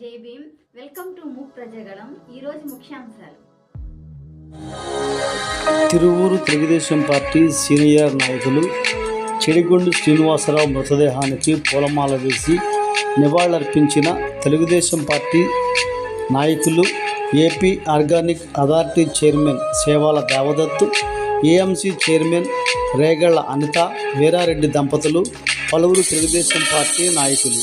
Bhim. Welcome to Mook Prajagalam. ఈరోజు ముఖ్యాంశాలు. Tiruvuru Telugu Desam party senior నాయకులు చెడిగొండు శ్రీనివాసరావు మృతదేహానికి పూలమాల వేసి నివాళులర్పించిన తెలుగుదేశం పార్టీ నాయకులు AP organic authority chairman Sevala Devadattu AMC chairman Regalla Anitha Veerareddy దంపతులు పలువురు తెలుగుదేశం పార్టీ నాయకులు.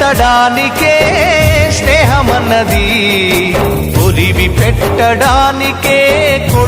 పాడెత్తడానికే స్నేహమన్నది ఒలివి పెట్టడానికే